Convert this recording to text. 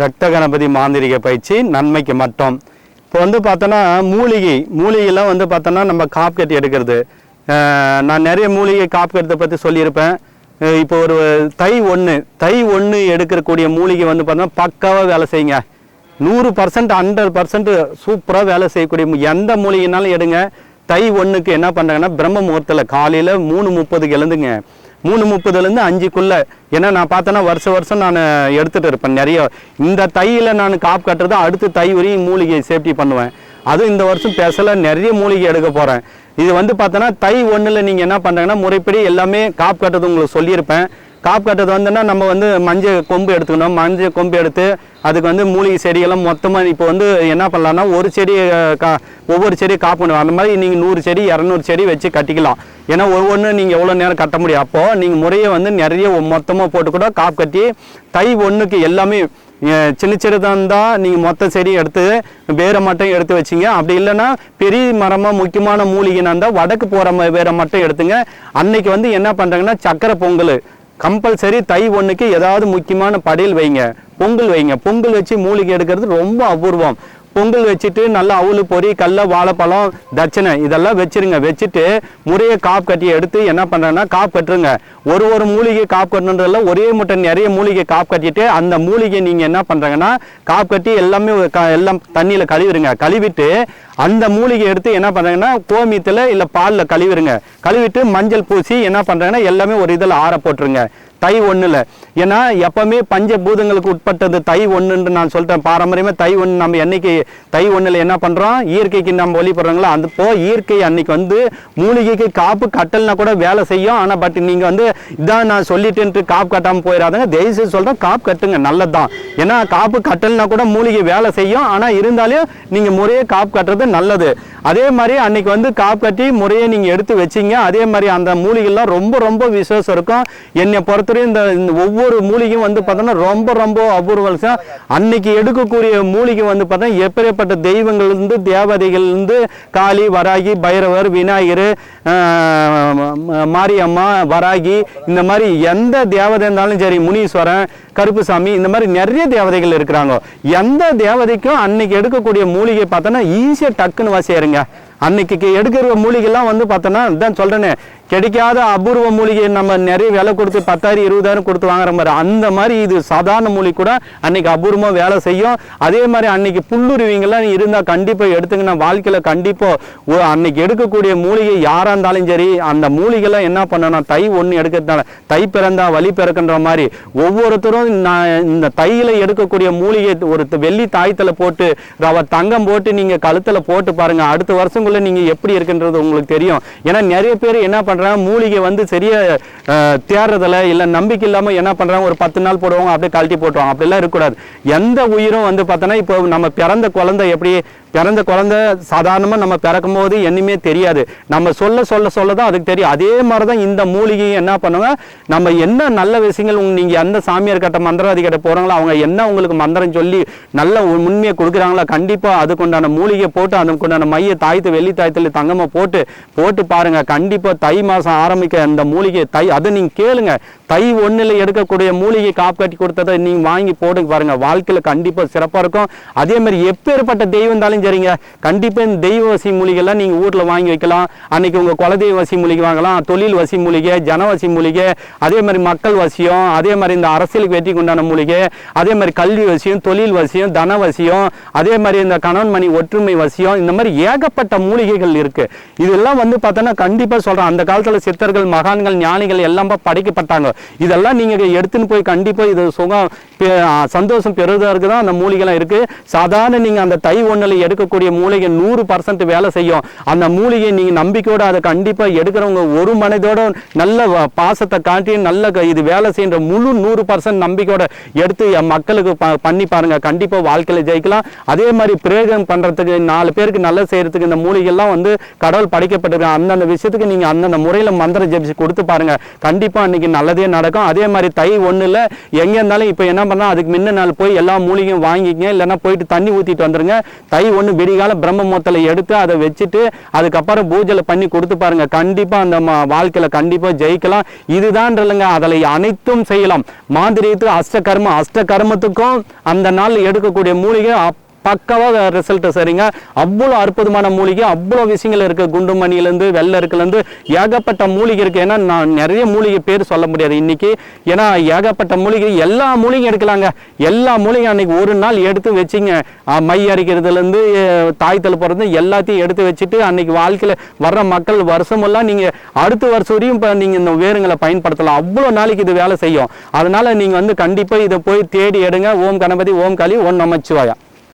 ரத்த கணபதி மாந்திரிக பயிற்சி நன்மைக்கு மட்டும். இப்போ வந்து பார்த்தோன்னா மூலிகை மூலிகைலாம் வந்து பார்த்தோன்னா நம்ம காப்பு கட்டி எடுக்கிறது. நான் நிறைய மூலிகை காப்பு கட்டத்தை பற்றி சொல்லியிருப்பேன். இப்போ ஒரு தை ஒன்று தை ஒன்று எடுக்கக்கூடிய மூலிகை வந்து பார்த்தோன்னா பக்காவாக வேலை செய்யுங்க. நூறு பர்சன்ட் ஹண்ட்ரட் பர்சன்ட் சூப்பராக வேலை செய்யக்கூடிய எந்த மூலிகைனாலும் எடுங்க. தை ஒன்றுக்கு என்ன பண்ணுறாங்கன்னா பிரம்ம முகூர்த்தத்தில் காலையில் மூணு முப்பதுக்கு எழுந்துங்க. மூணு முப்பதுலேருந்து அஞ்சுக்குள்ளே. ஏன்னா நான் பார்த்தேன்னா வருஷம் வருஷம் நான் எடுத்துகிட்டு இருப்பேன். நிறைய இந்த தையில் நான் காப்பு கட்டுறது அடுத்து தை வரையும் மூலிகை சேஃப்டி பண்ணுவேன். அதுவும் இந்த வருஷம் பேசல நிறைய மூலிகை எடுக்க போகிறேன் இது வந்து பார்த்தோன்னா தை ஒன்றில் நீங்கள் என்ன பண்ணுறாங்கன்னா முறைப்படி எல்லாமே காப்பு கட்டுறது உங்களுக்கு சொல்லியிருப்பேன். காப்பு கட்டுறது வந்துன்னா நம்ம வந்து மஞ்சள் கொம்பு எடுத்துக்கணும். மஞ்சள் கொம்பு எடுத்து அதுக்கு வந்து மூலிகை செடியெல்லாம் மொத்தமாக இப்போ வந்து என்ன பண்ணலாம்னா ஒரு செடி கா ஒவ்வொரு செடியை காப்பணும் அந்த மாதிரி நீங்கள் நூறு செடி இரநூறு செடி வச்சு கட்டிக்கலாம். ஏன்னா ஒவ்வொன்றும் நீங்கள் எவ்வளோ நேரம் கட்ட முடியும். அப்போது நீங்கள் முறையை வந்து நிறைய மொத்தமாக போட்டு கூட காப்பு கட்டி தை ஒன்றுக்கு எல்லாமே சின்ன சின்னதாக இருந்தால் நீங்கள் மொத்த செடி எடுத்து வேரை மட்டும் எடுத்து வச்சிங்க. அப்படி இல்லைன்னா பெரிய மரமாக முக்கியமான மூலிகைனா இருந்தால் வடக்கு போகிற வேரை மட்டும் எடுத்துங்க. அன்னைக்கு வந்து என்ன பண்ணுறாங்கன்னா சக்கரை பொங்கல். கம்பல்சரி தை ஒன்றுக்கு ஏதாவது முக்கியமான படையல் வைங்க. பொங்கல் வைங்க. பொங்கல் வச்சு மூலிகை எடுக்கிறது ரொம்ப அபூர்வம். பொங்கல் வச்சுட்டு நல்லா அவுளு பொறி கடல வாழைப்பழம் தட்சணை இதெல்லாம் வச்சிருங்க. வச்சுட்டு முறையை காப்பு கட்டி எடுத்து என்ன பண்ணுறேன்னா காப்பு கட்டுருங்க. ஒரு ஒரு மூலிகை காப்பு கட்டணுன்றதுல ஒரே முட்டை நிறைய மூலிகை காப்பு கட்டிட்டு அந்த மூலிகை நீங்கள் என்ன பண்ணுறாங்கன்னா காப்பு கட்டி எல்லாமே க- எல்லாம் தண்ணியில் கழுவிடுங்க. கழுவிட்டு அந்த மூலிகை எடுத்து என்ன பண்ணுறாங்கன்னா கோமியத்தில் இல்லை பாலில் கழுவிடுங்க. கழுவிட்டு மஞ்சள் பூசி என்ன பண்ணுறாங்கன்னா எல்லாமே ஒரு இதில் ஆற போட்டுருங்க. தை ஒன்றில் ஏன்னா எப்போவுமே பஞ்சபூதங்களுக்கு உட்பட்டது தை ஒன்றுன்னு நான் சொல்லிட்டேன் பாரம்பரியமாக தை ஒன்று நம்ம என்னைக்கு தை ஒன்றில் என்ன பண்ணுறோம் இயற்கைக்கு நம்ம வழிபடுறோங்களோ அந்த போ இயற்கை அன்னைக்கு வந்து மூலிகைக்கு காப்பு கட்டல்னா கூட வேலை செய்யும். ஆனால் பட் நீங்கள் வந்து இதான் நான் சொல்லிட்டேன்ட்டு காப்பு கட்டாமல் போயிடாதுங்க தயவுசெய்து சொல்கிறேன் காப்பு கட்டுங்க நல்லது தான் ஏன்னா காப்பு கட்டல்னா கூட மூலிகை வேலை செய்யும். ஆனால் இருந்தாலும் நீங்கள் முறையே காப்பு கட்டுறது நல்லது. அதே மாதிரி அன்னைக்கு வந்து காப்பு கட்டி முறையை நீங்கள் எடுத்து வச்சீங்க. அதே மாதிரி அந்த மூலிகைலாம் ரொம்ப ரொம்ப விசேஷம் இருக்கும். என்னை பொறுத்த இந்த இந்த ஒவ்வொரு மூலிகையும் வந்து பார்த்தோன்னா ரொம்ப ரொம்ப அபூர்வ அன்னைக்கு எடுக்கக்கூடிய மூலிகை வந்து பார்த்தா எப்பேற்பட்ட தெய்வங்கள்லேருந்து தேவதைகள்லேருந்து காளி வராகி பைரவர் விநாயகர் மாரியம்மா வராகி இந்த மாதிரி எந்த தேவதை இருந்தாலும் சரி முனீஸ்வரன் கருப்புசாமி இந்த மாதிரி நிறைய தேவதைகள் இருக்கிறாங்க. எந்த தேவதைக்கும் அன்னைக்கு எடுக்கக்கூடிய மூலிகை பார்த்தோன்னா ஈஸியாக டக்குன்னு வாசியாருங்க. அன்னைக்கு எடுக்கிற மூலிகைலாம் வந்து பார்த்தோன்னா இதான் சொல்கிறேனே கிடைக்காத அபூர்வ மூலிகை நம்ம நிறைய விலை கொடுத்து பத்தாயிரம் இருபதாயிரம் கொடுத்து வாங்குற மாதிரி அந்த மாதிரி இது சாதாரண மூலிகை கூட அன்னைக்கு அபூர்வமாக வேலை செய்யும். அதே மாதிரி அன்னைக்கு புல்லுருவிங்கெல்லாம் இருந்தால் கண்டிப்பாக எடுத்துங்கன்னா வாழ்க்கையில் கண்டிப்பாக அன்னைக்கு எடுக்கக்கூடிய மூலிகை யாராக இருந்தாலும் சரி அந்த மூலிகைலாம் என்ன பண்ணணும்? தை ஒன்று எடுக்கிறதுனால தை பிறந்தா வழி பிறக்குன்ற மாதிரி ஒவ்வொருத்தரும் நான் இந்த தையில் எடுக்கக்கூடிய மூலிகை ஒரு வெள்ளி தாயத்தில் போட்டு அவர் தங்கம் போட்டு நீங்கள் கழுத்தில் போட்டு பாருங்கள் அடுத்த வருஷங்குள்ளே நீங்கள் எப்படி இருக்குன்றது உங்களுக்கு தெரியும். ஏன்னா நிறைய பேர் என்ன பண்ணுறாங்க மூலிகை வந்து சரியா தேர்றதில்ல இல்லை நம்பிக்கை இல்லாமல் என்ன பண்ணுறாங்க ஒரு பத்து நாள் போடுவாங்க அப்படியே கழட்டி போட்டுருவாங்க. அப்படிலாம் இருக்கக்கூடாது. எந்த உயிரும் வந்து பார்த்தோன்னா இப்போ நம்ம பிறந்த குழந்தை எப்படி பிறந்த குழந்தை சாதாரணமாக நம்ம பிறக்கும் போது என்னமே தெரியாது. நம்ம சொல்ல சொல்ல சொல்ல தான் அதுக்கு தெரியும். அதே மாதிரி தான் இந்த மூலிகையும் என்ன பண்ணுவாங்க நம்ம என்ன நல்ல விஷயங்கள் உங்க- நீங்கள் எந்த சாமியார் கட்ட மந்திரவாதி கிட்ட போகிறாங்களோ அவங்க என்ன உங்களுக்கு மந்திரம் சொல்லி நல்ல உண்மையை கொடுக்குறாங்களோ கண்டிப்பாக அதுக்குண்டான மூலிகை போட்டு அதுக்குண்டான மைய தாய்த்து வெள்ளி தாயத்தில் தங்கமாக போட்டு போட்டு பாருங்கள் கண்டிப்பாக தை மாதம் ஆரம்பிக்க அந்த மூலிகை தை அதை நீங்கள் கேளுங்க. கை ஒன்றில் எடுக்கக்கூடிய மூலிகை காப்பு கட்டி கொடுத்ததை நீங்கள் வாங்கி போட்டு பாருங்கள் வாழ்க்கையில் கண்டிப்பாக சிறப்பாக இருக்கும். அதே மாதிரி எப்பேற்பட்ட தெய்வம் இருந்தாலும் சரிங்க. கண்டிப்பாக இந்த தெய்வ வசி மூலிகைலாம் நீங்கள் வீட்டில் வாங்கி வைக்கலாம். அன்னைக்கு உங்கள் குலதெய்வ வசி மூலிகை வாங்கலாம். தொழில் வசி மூலிகை ஜனவசி மூலிகை அதே மாதிரி மக்கள் வசியம் அதே மாதிரி இந்த அரசியலுக்கு வெற்றி கொண்டான மூலிகை அதே மாதிரி கல்வி வசியம் தொழில் வசியம் தன வசியம் அதே மாதிரி இந்த கணவன் மணி ஒற்றுமை வசியம் இந்த மாதிரி ஏகப்பட்ட மூலிகைகள் இருக்குது இதெல்லாம் வந்து பார்த்தோன்னா கண்டிப்பாக சொல்கிறேன் அந்த காலத்தில் சித்தர்கள் மகான்கள் ஞானிகள் எல்லாம் படைக்கப்பட்டாங்க. இதெல்லாம் நீங்க எடுத்துன்னு போய் கண்டிப்பாக இது சுகம் சந்தோஷம் பெறுவதற்கு தான் அந்த மூலிகைலாம் இருக்கு. சாதாரண நீங்க அந்த தை ஒன்றில் எடுக்கக்கூடிய மூலிகை நூறு பர்சன்ட் வேலை செய்யும். அந்த மூலிகை நீங்க நம்பிக்கையோட அதை கண்டிப்பாக எடுக்கிறவங்க ஒரு மனதோட நல்ல பாசத்தை காட்டி நல்ல இது வேலை செய்கிற முழு நூறு பர்சன்ட் நம்பிக்கையோட எடுத்து என் மக்களுக்கு பண்ணி பாருங்க. கண்டிப்பாக வாழ்க்கையில் ஜெயிக்கலாம். அதே மாதிரி பிரேகம் பண்ணுறதுக்கு நாலு பேருக்கு நல்லா செய்கிறதுக்கு இந்த மூலிகைலாம் வந்து கடவுள் படைக்கப்பட்டிருக்கு. அந்தந்த விஷயத்துக்கு நீங்க அந்தந்த முறையில் மந்திரம் ஜெபிச்சு கொடுத்து பாருங்க. கண்டிப்பாக அன்னைக்கு நல்லதே நல்லபடியாக நடக்கும். அதே மாதிரி தை ஒன்றில் எங்கே இருந்தாலும் இப்போ என்ன பண்ணால் அதுக்கு முன்ன நாள் போய் எல்லா மூலிகையும் வாங்கிக்கங்க. இல்லைன்னா போயிட்டு தண்ணி ஊற்றிட்டு வந்துருங்க. தை ஒன்று விடிகால பிரம்ம முகத்தில் எடுத்து அதை வச்சுட்டு அதுக்கப்புறம் பூஜையில் பண்ணி கொடுத்து பாருங்க. கண்டிப்பாக அந்த வாழ்க்கையில் கண்டிப்பாக ஜெயிக்கலாம். இதுதான் இல்லைங்க அதில் அனைத்தும் செய்யலாம். மாந்திரியத்து அஷ்டகர்மம் அஷ்டகர்மத்துக்கும் அந்த நாள் எடுக்கக்கூடிய மூலிகை அப் பக்காவாக ரிசல்ட் சரிங்க. அவ்வளோ அற்புதமான மூலிகை அவ்வளோ விஷயங்கள் இருக்குது குண்டு மணிலேருந்து வெள்ளை இருக்குலேருந்து ஏகப்பட்ட மூலிகை இருக்குது ஏன்னா நான் நிறைய மூலிகை பேர் சொல்ல முடியாது இன்றைக்கி ஏன்னா ஏகப்பட்ட மூலிகை எல்லா மூலிகையும் எடுக்கலாங்க. எல்லா மூலிகையும் அன்றைக்கி ஒரு நாள் எடுத்து வச்சிங்க. மை அரைக்கிறதுலேருந்து தாய் தலை எல்லாத்தையும் எடுத்து வச்சுட்டு அன்றைக்கி வாழ்க்கையில் வர்ற மக்கள் வருஷமெல்லாம் நீங்கள் அடுத்த வருஷம் வரையும் இப்போ நீங்கள் இந்த வேருங்களை பயன்படுத்தலாம். அவ்வளோ நாளைக்கு இது வேலை செய்யும். அதனால் நீங்கள் வந்து கண்டிப்பாக இதை போய் தேடி எடுங்க. ஓம் கணபதி ஓம் காளி ஓம் நமச்சிவாயா.